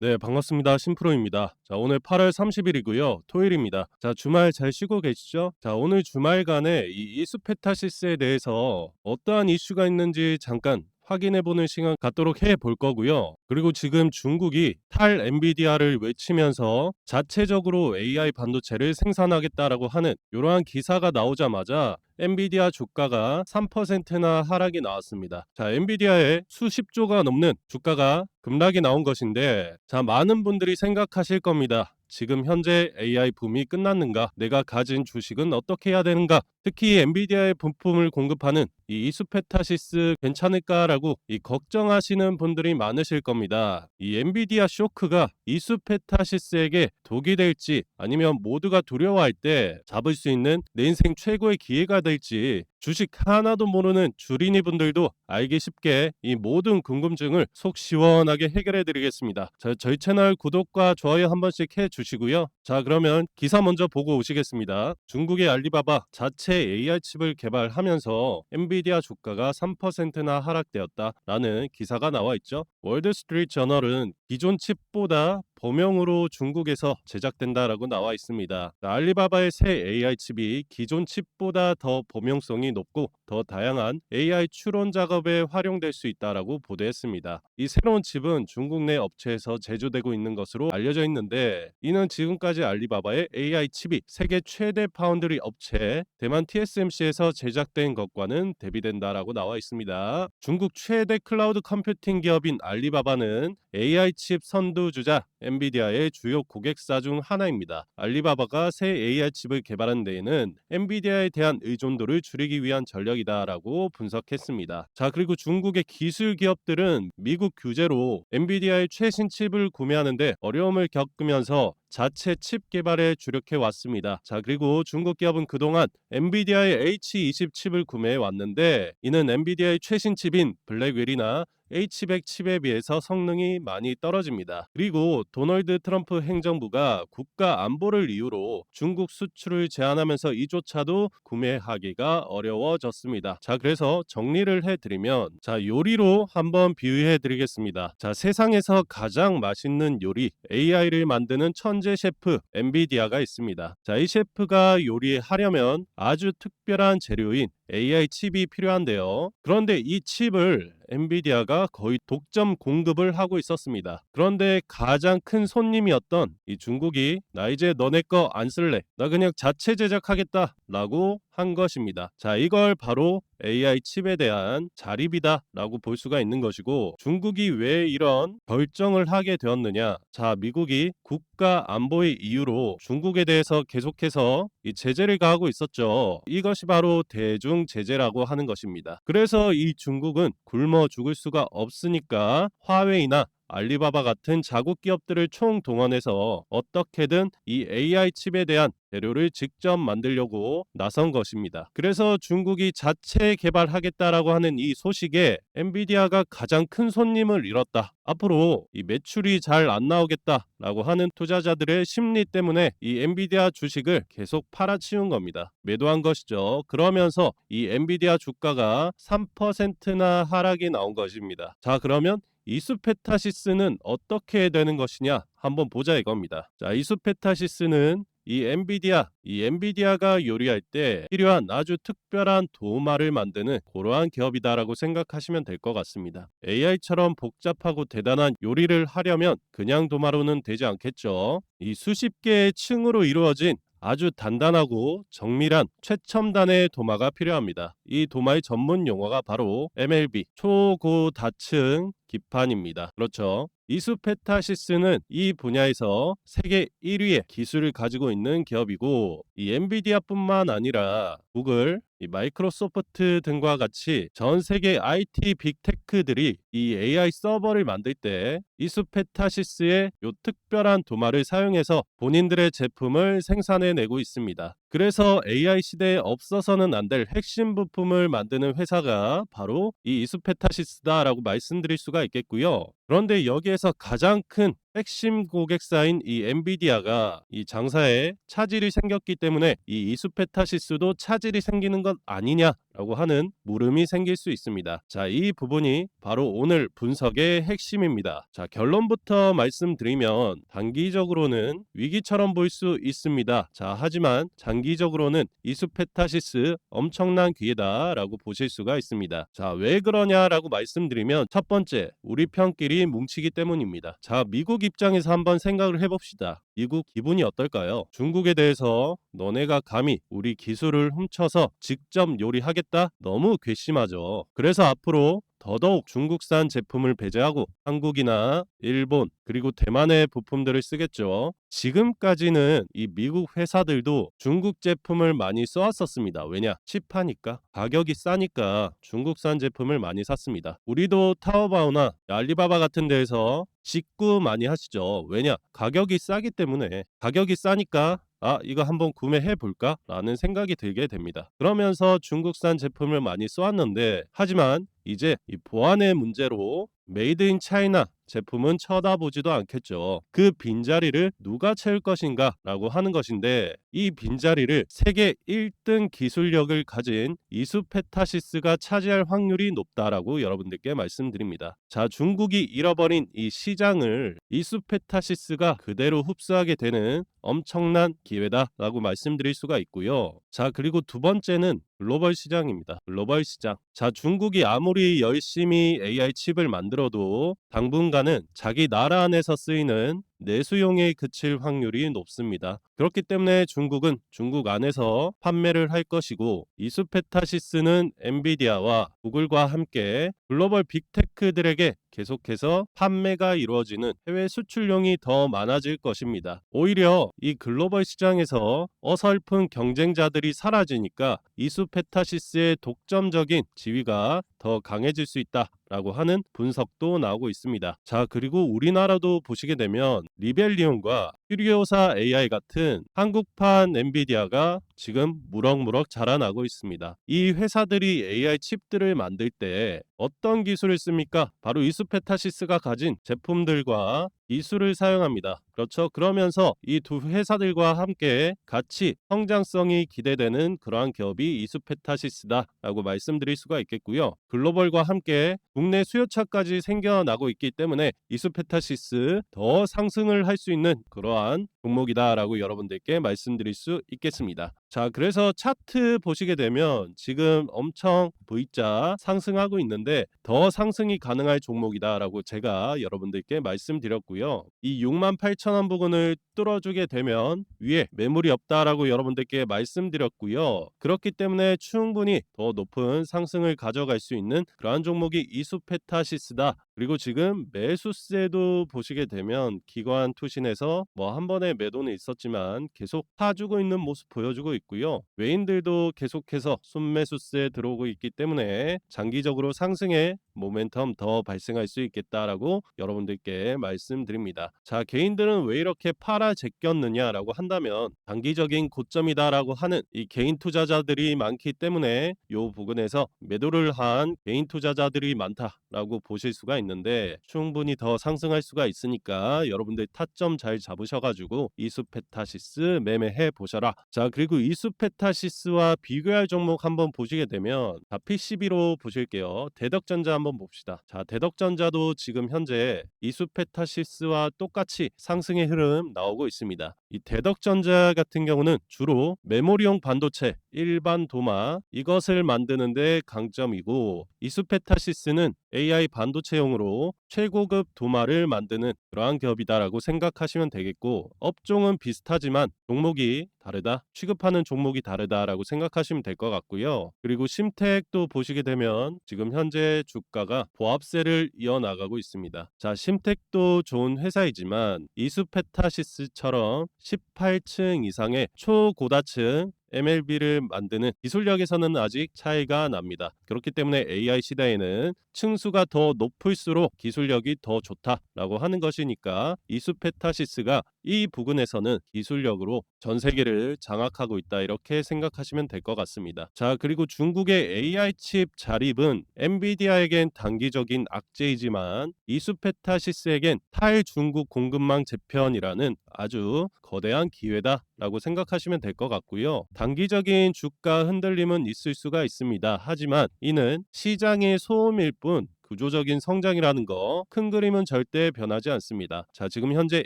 네, 반갑습니다. 신프로입니다. 자, 오늘 8월 30일이고요. 토요일입니다. 자, 주말 잘 쉬고 계시죠? 자, 오늘 주말간에 이 이수페타시스에 대해서 어떠한 이슈가 있는지 잠깐 확인해 보는 시간 갖도록 해볼 거고요. 그리고 지금 중국이 탈 엔비디아를 외치면서 자체적으로 AI 반도체를 생산하겠다라고 하는 이러한 기사가 나오자마자 엔비디아 주가가 3%나 하락이 나왔습니다. 자, 엔비디아의 수십조가 넘는 주가가 급락이 나온 것인데, 자, 많은 분들이 생각하실 겁니다. 지금 현재 AI 붐이 끝났는가? 내가 가진 주식은 어떻게 해야 되는가? 특히 엔비디아의 부품을 공급하는 이 이수페타시스 괜찮을까라고 이 걱정하시는 분들이 많으실 겁니다. 이 엔비디아 쇼크가 이수페타시스에게 독이 될지 아니면 모두가 두려워할 때 잡을 수 있는 내 인생 최고의 기회가 될지 주식 하나도 모르는 주린이 분들도 알기 쉽게 이 모든 궁금증을 속 시원하게 해결해 드리겠습니다. 자, 저희 채널 구독과 좋아요 한 번씩 해 주시고요. 자, 그러면 기사 먼저 보고 오시겠습니다. 중국의 알리바바 자체 AI 칩을 개발하면서 엔비디아 주가가 3%나 하락되었다라는 기사가 나와 있죠. 월드스트리트 저널은 기존 칩보다 범용으로 중국에서 제작된다라고 나와 있습니다. 알리바바의 새 AI 칩이 기존 칩보다 더 범용성이 높고 더 다양한 AI 추론 작업에 활용될 수 있다라고 보도했습니다. 이 새로운 칩은 중국 내 업체에서 제조되고 있는 것으로 알려져 있는데 이는 지금까지 알리바바의 AI 칩이 세계 최대 파운드리 업체 대만 TSMC에서 제작된 것과는 대비된다라고 나와 있습니다. 중국 최대 클라우드 컴퓨팅 기업인 알리바바는 AI 칩 선두주자 엔비디아의 주요 고객사 중 하나입니다. 알리바바가 새 AI 칩을 개발한 데에는 엔비디아에 대한 의존도를 줄이기 위한 전략이다라고 분석했습니다. 자, 그리고 중국의 기술 기업들은 미국 규제로 엔비디아의 최신 칩을 구매하는데 어려움을 겪으면서 자체 칩 개발에 주력해 왔습니다. 자, 그리고 중국 기업은 그동안 엔비디아의 H20 칩을 구매해 왔는데 이는 엔비디아의 최신 칩인 블랙웰이나 H100 칩에 비해서 성능이 많이 떨어집니다. 그리고 도널드 트럼프 행정부가 국가 안보를 이유로 중국 수출을 제한하면서 이조차도 구매하기가 어려워졌습니다. 자, 그래서 정리를 해드리면 자, 요리로 한번 비유해 드리겠습니다. 자, 세상에서 가장 맛있는 요리 AI를 만드는 천재 셰프 엔비디아가 있습니다. 자, 이 셰프가 요리하려면 아주 특별한 재료인 AI 칩이 필요한데요. 그런데 이 칩을 엔비디아가 거의 독점 공급을 하고 있었습니다. 그런데 가장 큰 손님이었던 이 중국이 나 이제 너네 거 안 쓸래. 나 그냥 자체 제작하겠다. 라고 한 것입니다. 자, 이걸 바로 AI 칩에 대한 자립이다라고 볼 수가 있는 것이고 중국이 왜 이런 결정을 하게 되었느냐? 자, 미국이 국가 안보의 이유로 중국에 대해서 계속해서 이 제재를 가하고 있었죠. 이것이 바로 대중 제재라고 하는 것입니다. 그래서 이 중국은 굶어 죽을 수가 없으니까 화웨이나 알리바바 같은 자국 기업들을 총동원해서 어떻게든 이 AI 칩에 대한 재료를 직접 만들려고 나선 것입니다. 그래서 중국이 자체 개발하겠다라고 하는 이 소식에 엔비디아가 가장 큰 손님을 잃었다. 앞으로 이 매출이 잘 안 나오겠다라고 하는 투자자들의 심리 때문에 이 엔비디아 주식을 계속 팔아치운 겁니다. 매도한 것이죠. 그러면서 이 엔비디아 주가가 3%나 하락이 나온 것입니다. 자, 그러면 이수페타시스는 어떻게 되는 것이냐 한번 보자 이겁니다. 자, 이수페타시스는 이 엔비디아, 이 엔비디아가 요리할 때 필요한 아주 특별한 도마를 만드는 그러한 기업이다라고 생각하시면 될 것 같습니다. AI처럼 복잡하고 대단한 요리를 하려면 그냥 도마로는 되지 않겠죠. 이 수십 개의 층으로 이루어진 아주 단단하고 정밀한 최첨단의 도마가 필요합니다. 이 도마의 전문 용어가 바로 MLB, 초고다층 기판입니다. 그렇죠. 이수페타시스는 이 분야에서 세계 1위의 기술을 가지고 있는 기업이고 이 엔비디아뿐만 아니라 구글, 이 마이크로소프트 등과 같이 전 세계 IT 빅테크들이 이 AI 서버를 만들 때 이수페타시스의 요 특별한 도마를 사용해서 본인들의 제품을 생산해 내고 있습니다. 그래서 AI 시대에 없어서는 안 될 핵심 부품을 만드는 회사가 바로 이 이수페타시스다라고 말씀드릴 수가 있겠고요. 그런데 여기에서 가장 큰 핵심 고객사인 이 엔비디아가 이 장사에 차질이 생겼기 때문에 이 이수페타시스도 차질이 생기는 것 아니냐 라고 하는 물음이 생길 수 있습니다. 자, 이 부분이 바로 오늘 분석의 핵심입니다. 자, 결론부터 말씀드리면 단기적으로는 위기처럼 보일 수 있습니다. 자, 하지만 장기적으로는 이수페타시스 엄청난 기회다 라고 보실 수가 있습니다. 자, 왜 그러냐라고 말씀드리면 첫 번째, 우리 편끼리 뭉치기 때문입니다. 자, 미국 입장에서 한번 생각을 해봅시다. 미국 기분이 어떨까요? 중국에 대해서 너네가 감히 우리 기술을 훔쳐서 직접 요리하겠다? 너무 괘씸하죠. 그래서 앞으로 더더욱 중국산 제품을 배제하고 한국이나 일본 그리고 대만의 부품들을 쓰겠죠. 지금까지는 이 미국 회사들도 중국 제품을 많이 써왔었습니다. 왜냐? 칩하니까 가격이 싸니까 중국산 제품을 많이 샀습니다. 우리도 타오바오나 알리바바 같은 데에서 직구 많이 하시죠. 왜냐? 가격이 싸기 때문에 가격이 싸니까 아, 이거 한번 구매해 볼까? 라는 생각이 들게 됩니다. 그러면서 중국산 제품을 많이 써왔는데, 하지만 이제 이 보안의 문제로 메이드 인 차이나 제품은 쳐다보지도 않겠죠. 그 빈자리를 누가 채울 것인가 라고 하는 것인데 이 빈자리를 세계 1등 기술력을 가진 이수페타시스가 차지할 확률이 높다라고 여러분들께 말씀드립니다. 자, 중국이 잃어버린 이 시장을 이수페타시스가 그대로 흡수하게 되는 엄청난 기회다라고 말씀드릴 수가 있고요. 자, 그리고 두 번째는 글로벌 시장입니다. 글로벌 시장. 자, 중국이 아무리 열심히 AI 칩을 만들어도 당분간 은 자기 나라 안에서 쓰이는 내수용에 그칠 확률이 높습니다. 그렇기 때문에 중국은 중국 안에서 판매를 할 것이고 이수페타시스는 엔비디아와 구글과 함께 글로벌 빅테크들에게 계속해서 판매가 이루어지는 해외 수출용이 더 많아질 것입니다. 오히려 이 글로벌 시장에서 어설픈 경쟁자들이 사라지니까 이수페타시스의 독점적인 지위가 더 강해질 수 있다라고 하는 분석도 나오고 있습니다. 자, 그리고 우리나라도 보시게 되면 리벨리온과 퓨리오사 AI 같은 한국판 엔비디아가 지금 무럭무럭 자라나고 있습니다. 이 회사들이 AI 칩들을 만들 때 어떤 기술을 씁니까? 바로 이수페타시스가 가진 제품들과 기술을 사용합니다. 그렇죠. 그러면서 이 두 회사들과 함께 같이 성장성이 기대되는 그러한 기업이 이수페타시스다라고 말씀드릴 수가 있겠고요. 글로벌과 함께 국내 수요차까지 생겨나고 있기 때문에 이수페타시스 더 상승을 할 수 있는 그러한 종목이다라고 여러분들께 말씀드릴 수 있겠습니다. 자, 그래서 차트 보시게 되면 지금 엄청 V자 상승하고 있는데 더 상승이 가능할 종목이다라고 제가 여러분들께 말씀드렸고요. 이 6만 8천 원 부근을 뚫어주게 되면 위에 매물이 없다라고 여러분들께 말씀드렸고요. 그렇기 때문에 충분히 더 높은 상승을 가져갈 수 있는 그러한 종목이 이수페타시스다. 그리고 지금 매수세도 보시게 되면 기관 투신에서 뭐 한 번에 매도는 있었지만 계속 파주고 있는 모습 보여주고 있고요. 외인들도 계속해서 순매수세 들어오고 있기 때문에 장기적으로 상승의 모멘텀 더 발생할 수 있겠다라고 여러분들께 말씀드립니다. 자, 개인들은 왜 이렇게 팔아 제꼈느냐라고 한다면 단기적인 고점이다라고 하는 이 개인 투자자들이 많기 때문에 요 부분에서 매도를 한 개인 투자자들이 많다라고 보실 수가 있는데 충분히 더 상승할 수가 있으니까 여러분들 타점 잘 잡으셔가지고 이수페타시스 매매해 보셔라. 자, 그리고 이수페타시스와 비교할 종목 한번 보시게 되면 자, P12로 보실게요. 대덕전자 한번 봅시다. 자, 대덕전자도 지금 현재 이수페타시스와 똑같이 상승의 흐름 나오고 있습니다. 이 대덕전자 같은 경우는 주로 메모리용 반도체, 일반 도마 이것을 만드는데 강점이고 이수페타시스는 AI 반도체용으로 최고급 도마를 만드는 그러한 기업이다라고 생각하시면 되겠고 업종은 비슷하지만 종목이 다르다 취급하는 종목이 다르다라고 생각하시면 될 것 같고요. 그리고 심택도 보시게 되면 지금 현재 주가가 보합세를 이어나가고 있습니다. 자 심택도 좋은 회사이지만 이수페타시스처럼 18층 이상의 초고다층 MLB를 만드는 기술력에서는 아직 차이가 납니다. 그렇기 때문에 AI 시대에는 층수가 더 높을수록 기술 기술력이 더 좋다라고 하는 것이니까 이수페타시스가 이 부근에서는 기술력으로 전 세계를 장악하고 있다 이렇게 생각하시면 될 것 같습니다. 자 그리고 중국의 AI 칩 자립은 엔비디아에겐 단기적인 악재이지만 이수페타시스에겐 탈중국 공급망 재편이라는 아주 거대한 기회다 라고 생각하시면 될 것 같고요. 단기적인 주가 흔들림은 있을 수가 있습니다. 하지만 이는 시장의 소음일 뿐 구조적인 성장이라는 거 큰 그림은 절대 변하지 않습니다. 자, 지금 현재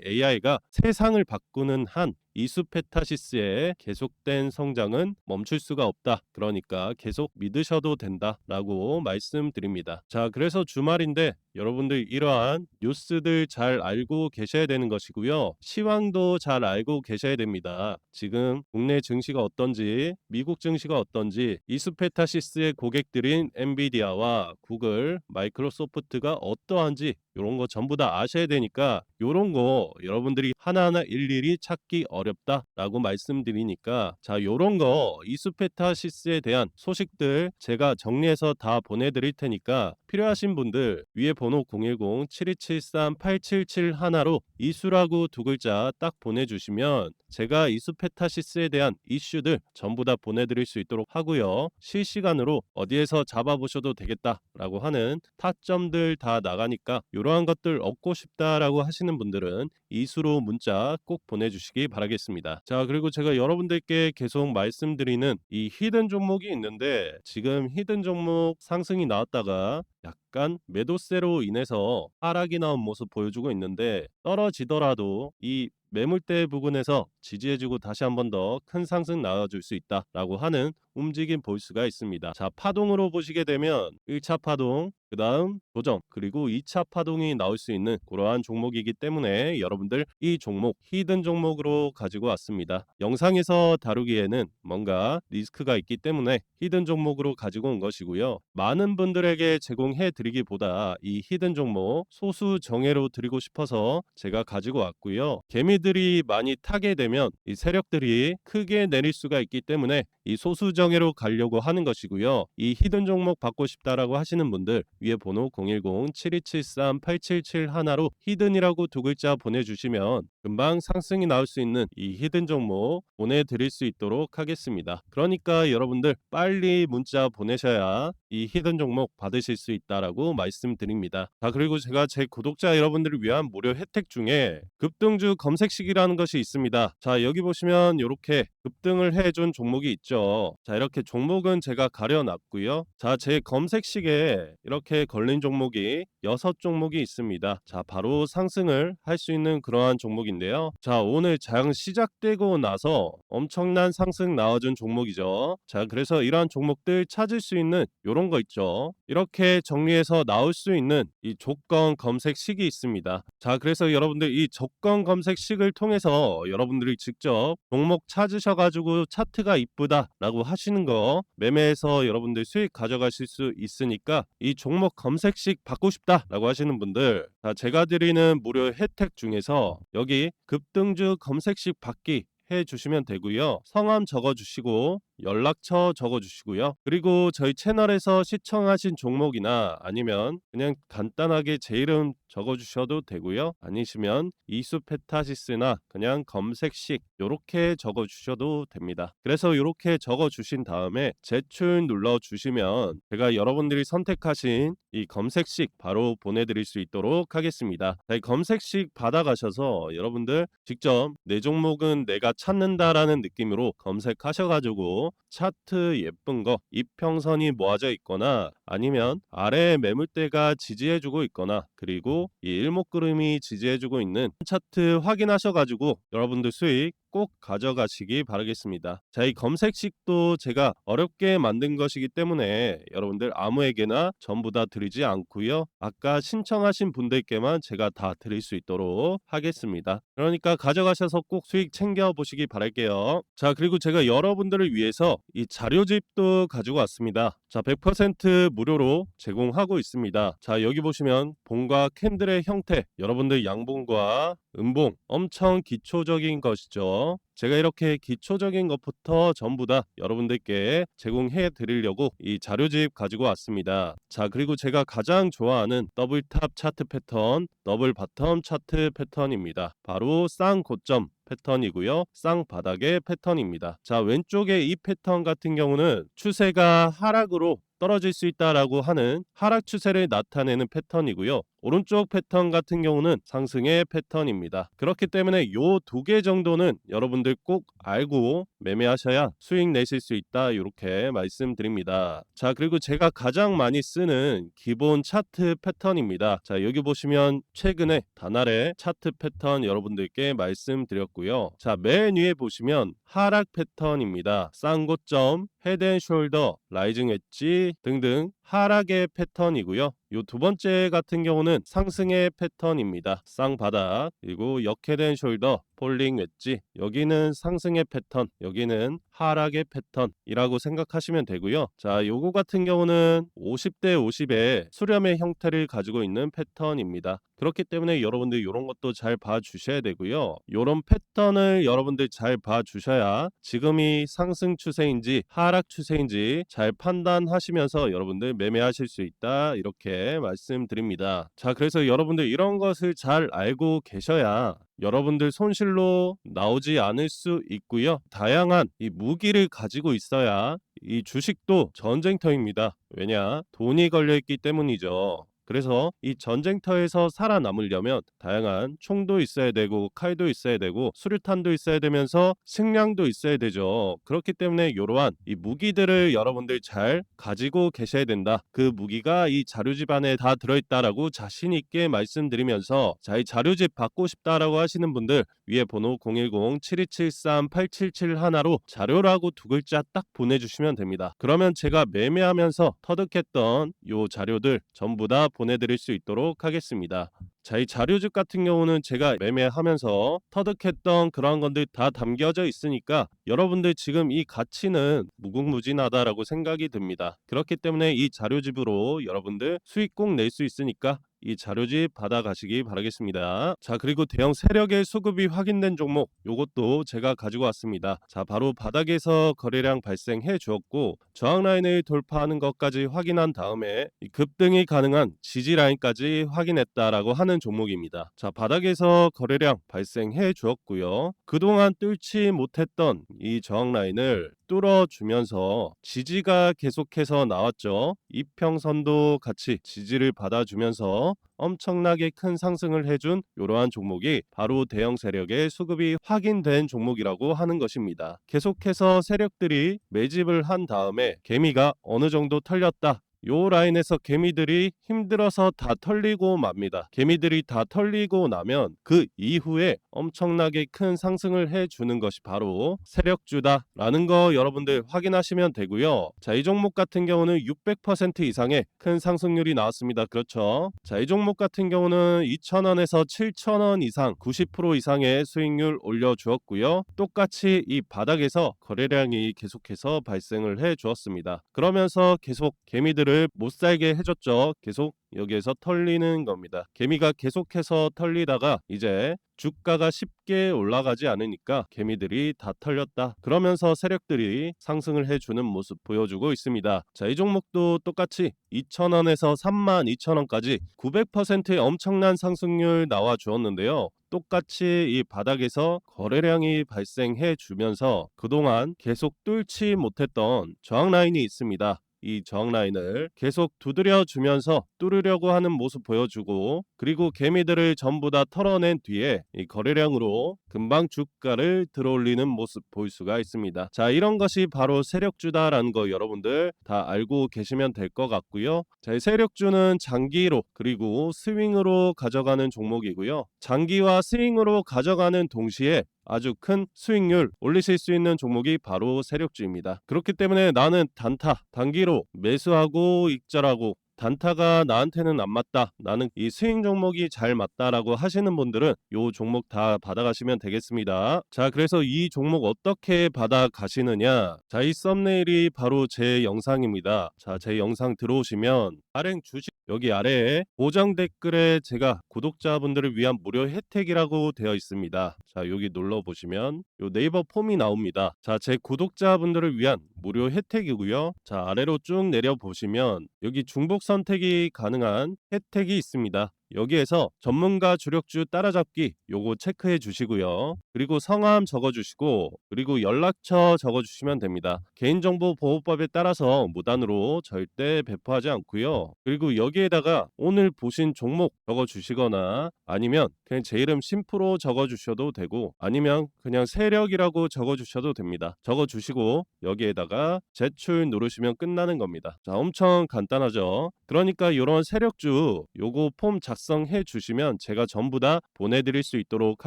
AI가 세상을 바꾸는 한 이수페타시스의 계속된 성장은 멈출 수가 없다. 그러니까 계속 믿으셔도 된다 라고 말씀드립니다. 자, 그래서 주말인데 여러분들 이러한 뉴스들 잘 알고 계셔야 되는 것이고요. 시황도 잘 알고 계셔야 됩니다. 지금 국내 증시가 어떤지, 미국 증시가 어떤지, 이수페타시스의 고객들인 엔비디아와 구글, 마이크로소프트가 어떠한지 이런 거 전부 다 아셔야 되니까 이런 거 여러분들이 하나하나 일일이 찾기 어렵다라고 말씀드리니까 자 이런 거 이수페타시스에 대한 소식들 제가 정리해서 다 보내드릴 테니까 필요하신 분들 위에 번호 010-7273-8771로 이수라고 두 글자 딱 보내주시면 제가 이수페타시스에 대한 이슈들 전부 다 보내드릴 수 있도록 하고요. 실시간으로 어디에서 잡아보셔도 되겠다라고 하는 타점들 다 나가니까 이러한 것들 얻고 싶다라고 하시는 분들은 이수로 문자 꼭 보내주시기 바라겠습니다. 자 그리고 제가 여러분들께 계속 말씀드리는 이 히든 종목이 있는데 지금 히든 종목 상승이 나왔다가 약간 매도세로 인해서 하락이 나온 모습 보여주고 있는데 떨어지더라도 이 매물대 부근에서 지지해주고 다시 한 번 더 큰 상승 나와줄 수 있다라고 하는 움직임 볼 수가 있습니다. 자 파동으로 보시게 되면 1차 파동 그 다음 조정 그리고 2차 파동이 나올 수 있는 그러한 종목이기 때문에 여러분들 이 종목 히든 종목으로 가지고 왔습니다. 영상에서 다루기에는 뭔가 리스크가 있기 때문에 히든 종목으로 가지고 온 것이고요. 많은 분들에게 제공 해 드리기보다 이 히든 종목 소수 정예로 드리고 싶어서 제가 가지고 왔고요. 개미들이 많이 타게 되면 이 세력들이 크게 내릴 수가 있기 때문에 이 소수 정예로 가려고 하는 것이고요. 이 히든 종목 받고 싶다라고 하시는 분들 위에 번호 010-7273-8771로 히든이라고 두 글자 보내주시면 금방 상승이 나올 수 있는 이 히든 종목 보내드릴 수 있도록 하겠습니다. 그러니까 여러분들 빨리 문자 보내셔야 이 히든 종목 받으실 수 있다라고 말씀드립니다. 자 그리고 제가 제 구독자 여러분들을 위한 무료 혜택 중에 급등주 검색식이라는 것이 있습니다. 자 여기 보시면 이렇게 급등을 해준 종목이 있죠. 자 이렇게 종목은 제가 가려놨고요. 자 제 검색식에 이렇게 걸린 종목이 여섯 종목이 있습니다. 자 바로 상승을 할 수 있는 그러한 종목 인데요. 자 오늘 장 시작되고 나서 엄청난 상승 나와준 종목이죠. 자 그래서 이러한 종목들 찾을 수 있는 이런 거 있죠. 이렇게 정리해서 나올 수 있는 이 조건 검색식이 있습니다. 자 그래서 여러분들 이 조건 검색식을 통해서 여러분들이 직접 종목 찾으셔가지고 차트가 이쁘다라고 하시는 거 매매해서 여러분들 수익 가져가실 수 있으니까 이 종목 검색식 받고 싶다라고 하시는 분들 자 제가 드리는 무료 혜택 중에서 여기 급등주 검색식 받기 해 주시면 되고요. 성함 적어 주시고 연락처 적어 주시고요. 그리고 저희 채널에서 시청하신 종목이나 아니면 그냥 간단하게 제 이름 적어 주셔도 되고요. 아니시면 이수페타시스나 그냥 검색식 요렇게 적어 주셔도 됩니다. 그래서 요렇게 적어 주신 다음에 제출 눌러 주시면 제가 여러분들이 선택하신 이 검색식 바로 보내드릴 수 있도록 하겠습니다. 검색식 받아가셔서 여러분들 직접 내 종목은 내가 찾는다라는 느낌으로 검색하셔가지고 차트 예쁜 거 이평선이 모아져 있거나 아니면 아래 매물대가 지지해주고 있거나 그리고 이 일목구름이 지지해주고 있는 차트 확인하셔가지고 여러분들 수익 꼭 가져가시기 바라겠습니다. 자, 이 검색식도 제가 어렵게 만든 것이기 때문에 여러분들 아무에게나 전부 다 드리지 않고요. 아까 신청하신 분들께만 제가 다 드릴 수 있도록 하겠습니다. 그러니까 가져가셔서 꼭 수익 챙겨 보시기 바랄게요. 자, 그리고 제가 여러분들을 위해서 이 자료집도 가지고 왔습니다. 자, 100% 무료로 제공하고 있습니다. 자, 여기 보시면 봉과 캔들의 형태, 여러분들 양봉과 음봉 엄청 기초적인 것이죠. 제가 이렇게 기초적인 것부터 전부 다 여러분들께 제공해 드리려고 이 자료집 가지고 왔습니다. 자, 그리고 제가 가장 좋아하는 더블 탑 차트 패턴, 더블 바텀 차트 패턴입니다. 바로 쌍고점 패턴이고요. 쌍바닥의 패턴입니다. 자, 왼쪽에 이 패턴 같은 경우는 추세가 하락으로 떨어질 수 있다라고 하는 하락 추세를 나타내는 패턴이고요. 오른쪽 패턴 같은 경우는 상승의 패턴입니다. 그렇기 때문에 요 두 개 정도는 여러분들 꼭 알고 매매하셔야 수익 내실 수 있다 이렇게 말씀드립니다. 자 그리고 제가 가장 많이 쓰는 기본 차트 패턴입니다. 자 여기 보시면 최근에 단알의 차트 패턴 여러분들께 말씀드렸고요. 자 맨 위에 보시면 하락 패턴입니다. 쌍고점, 헤드앤숄더, 라이징 엣지 등등 하락의 패턴이고요. 요 두 번째 같은 경우는 상승의 패턴입니다. 쌍바닥 그리고 역헤드앤 숄더 폴링 웨지 여기는 상승의 패턴 여기는 하락의 패턴이라고 생각하시면 되고요. 자 요거 같은 경우는 50대 50의 수렴의 형태를 가지고 있는 패턴입니다. 그렇기 때문에 여러분들 이런 것도 잘 봐주셔야 되고요. 이런 패턴을 여러분들 잘 봐주셔야 지금이 상승 추세인지 하락 추세인지 잘 판단하시면서 여러분들 매매하실 수 있다 이렇게 말씀드립니다. 자 그래서 여러분들 이런 것을 잘 알고 계셔야 여러분들 손실로 나오지 않을 수 있고요. 다양한 이 무기를 가지고 있어야 이 주식도 전쟁터입니다. 왜냐? 돈이 걸려 있기 때문이죠. 그래서 이 전쟁터에서 살아남으려면 다양한 총도 있어야 되고 칼도 있어야 되고 수류탄도 있어야 되면서 식량도 있어야 되죠. 그렇기 때문에 이러한 이 무기들을 여러분들 잘 가지고 계셔야 된다. 그 무기가 이 자료집 안에 다 들어있다라고 자신 있게 말씀드리면서 자 이 자료집 받고 싶다라고 하시는 분들 위에 번호 010-7273-877 하나로 자료라고 두 글자 딱 보내주시면 됩니다. 그러면 제가 매매하면서 터득했던 요 자료들 전부 다 보내 드릴 수 있도록 하겠습니다. 자, 이 자료집 같은 경우는 제가 매매하면서 터득했던 그러한 것들 다 담겨져 있으니까 여러분들 지금 이 가치는 무궁무진하다라고 생각이 듭니다. 그렇기 때문에 이 자료집으로 여러분들 수익 꼭 낼 수 있으니까 이 자료집 받아가시기 바라겠습니다. 자 그리고 대형 세력의 수급이 확인된 종목 요것도 제가 가지고 왔습니다. 자 바로 바닥에서 거래량 발생해 주었고 저항 라인을 돌파하는 것까지 확인한 다음에 급등이 가능한 지지 라인까지 확인했다라고 하는 종목입니다. 자 바닥에서 거래량 발생해 주었고요. 그동안 뚫지 못했던 이 저항 라인을 뚫어주면서 지지가 계속해서 나왔죠. 이평선도 같이 지지를 받아주면서 엄청나게 큰 상승을 해준 이러한 종목이 바로 대형 세력의 수급이 확인된 종목이라고 하는 것입니다. 계속해서 세력들이 매집을 한 다음에 개미가 어느 정도 털렸다. 요 라인에서 개미들이 힘들어서 다 털리고 맙니다. 개미들이 다 털리고 나면 그 이후에 엄청나게 큰 상승을 해주는 것이 바로 세력주다라는 거 여러분들 확인하시면 되고요. 자, 이 종목 같은 경우는 600% 이상의 큰 상승률이 나왔습니다. 그렇죠. 자, 이 종목 같은 경우는 2,000원에서 7,000원 이상 90% 이상의 수익률 올려주었고요. 똑같이 이 바닥에서 거래량이 계속해서 발생을 해 주었습니다. 그러면서 계속 개미들을 못 살게 해줬죠. 계속 여기에서 털리는 겁니다. 개미가 계속해서 털리다가 이제 주가가 쉽게 올라가지 않으니까 개미들이 다 털렸다. 그러면서 세력들이 상승을 해주는 모습 보여주고 있습니다. 자, 이 종목도 똑같이 2,000원에서 32,000원까지 900%의 엄청난 상승률 나와 주었는데요. 똑같이 이 바닥에서 거래량이 발생해 주면서 그동안 계속 뚫지 못했던 저항 라인이 있습니다. 이 저항 라인을 계속 두드려 주면서 뚫으려고 하는 모습 보여주고 그리고 개미들을 전부 다 털어낸 뒤에 이 거래량으로 금방 주가를 들어올리는 모습 볼 수가 있습니다. 자 이런 것이 바로 세력주다라는 거 여러분들 다 알고 계시면 될 것 같고요. 자, 이 세력주는 장기로 그리고 스윙으로 가져가는 종목이고요. 장기와 스윙으로 가져가는 동시에 아주 큰 수익률 올리실 수 있는 종목이 바로 세력주입니다. 그렇기 때문에 나는 단타, 단기로 매수하고 익절하고 단타가 나한테는 안 맞다. 나는 이 스윙 종목이 잘 맞다라고 하시는 분들은 요 종목 다 받아가시면 되겠습니다. 자, 그래서 이 종목 어떻게 받아가시느냐? 자, 이 썸네일이 바로 제 영상입니다. 자, 제 영상 들어오시면 발행 주식 여기 아래에 고정 댓글에 제가 구독자분들을 위한 무료 혜택이라고 되어 있습니다. 자, 여기 눌러 보시면 요 네이버 폼이 나옵니다. 자, 제 구독자분들을 위한 무료 혜택이고요. 자, 아래로 쭉 내려 보시면 여기 중복 선택이 가능한 혜택이 있습니다. 여기에서 전문가 주력주 따라잡기 요거 체크해 주시고요. 그리고 성함 적어 주시고 그리고 연락처 적어 주시면 됩니다. 개인정보 보호법에 따라서 무단으로 절대 배포하지 않고요. 그리고 여기에다가 오늘 보신 종목 적어 주시거나 아니면 그냥 제 이름 심프로 적어 주셔도 되고 아니면 그냥 세력이라고 적어 주셔도 됩니다. 적어 주시고 여기에다가 제출 누르시면 끝나는 겁니다. 자, 엄청 간단하죠. 그러니까 이런 세력주 요거 폼 작성 해 주시면 제가 전부 다 보내드릴 수 있도록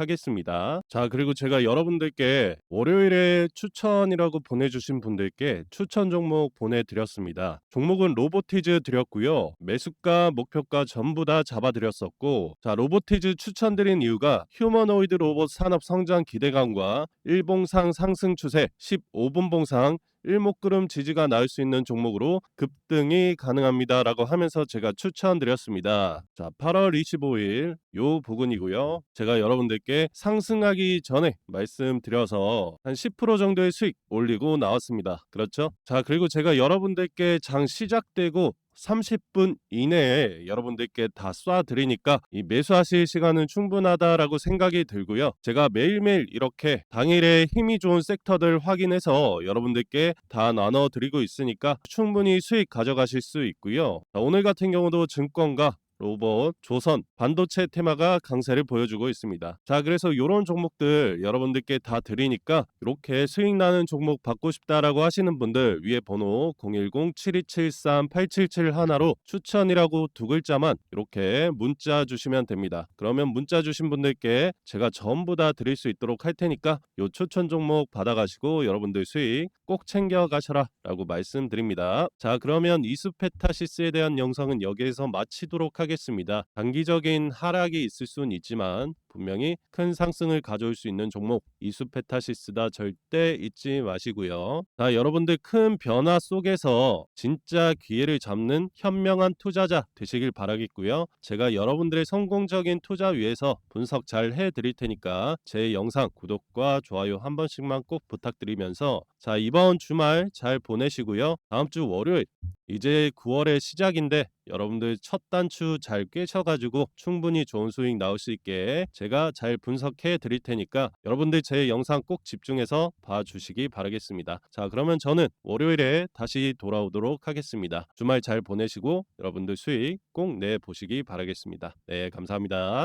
하겠습니다. 자 그리고 제가 여러분들께 월요일에 추천이라고 보내주신 분들께 추천 종목 보내드렸습니다. 종목은 로보티즈 드렸고요. 매수가 목표가 전부 다 잡아드렸었고 자 로보티즈 추천드린 이유가 휴머노이드 로봇 산업 성장 기대감과 일봉상 상승 추세 15분 봉상 일목구름 지지가 나올 수 있는 종목으로 급등이 가능합니다라고 하면서 제가 추천드렸습니다. 자, 8월 25일 요 부분이고요. 제가 여러분들께 상승하기 전에 말씀드려서 한 10% 정도의 수익 올리고 나왔습니다. 그렇죠? 자, 그리고 제가 여러분들께 장 시작되고 30분 이내에 여러분들께 다 쏴드리니까 이 매수하실 시간은 충분하다라고 생각이 들고요. 제가 매일매일 이렇게 당일에 힘이 좋은 섹터들 확인해서 여러분들께 다 나눠드리고 있으니까 충분히 수익 가져가실 수 있고요. 자, 오늘 같은 경우도 증권가 로봇, 조선, 반도체 테마가 강세를 보여주고 있습니다. 자, 그래서 이런 종목들 여러분들께 다 드리니까 이렇게 수익 나는 종목 받고 싶다라고 하시는 분들 위에 번호 010-7273-877 하나로 추천이라고 두 글자만 이렇게 문자 주시면 됩니다. 그러면 문자 주신 분들께 제가 전부 다 드릴 수 있도록 할 테니까 요 추천 종목 받아가시고 여러분들 수익 꼭 챙겨 가셔라 라고 말씀드립니다. 자, 그러면 이수페타시스에 대한 영상은 여기에서 마치도록 하겠습니다. 하겠습니다. 단기적인 하락이 있을 수는 있지만 분명히 큰 상승을 가져올 수 있는 종목 이수페타시스다 절대 잊지 마시고요. 자, 여러분들 큰 변화 속에서 진짜 기회를 잡는 현명한 투자자 되시길 바라겠고요. 제가 여러분들의 성공적인 투자 위해서 분석 잘 해드릴 테니까 제 영상 구독과 좋아요 한 번씩만 꼭 부탁드리면서 자 이번 주말 잘 보내시고요. 다음 주 월요일 이제 9월의 시작인데 여러분들 첫 단추 잘 꿰셔가지고 충분히 좋은 수익 나올 수 있게 제가 잘 분석해 드릴 테니까 여러분들 제 영상 꼭 집중해서 봐주시기 바라겠습니다. 자 그러면 저는 월요일에 다시 돌아오도록 하겠습니다. 주말 잘 보내시고 여러분들 수익 꼭 내 보시기 바라겠습니다. 네 감사합니다.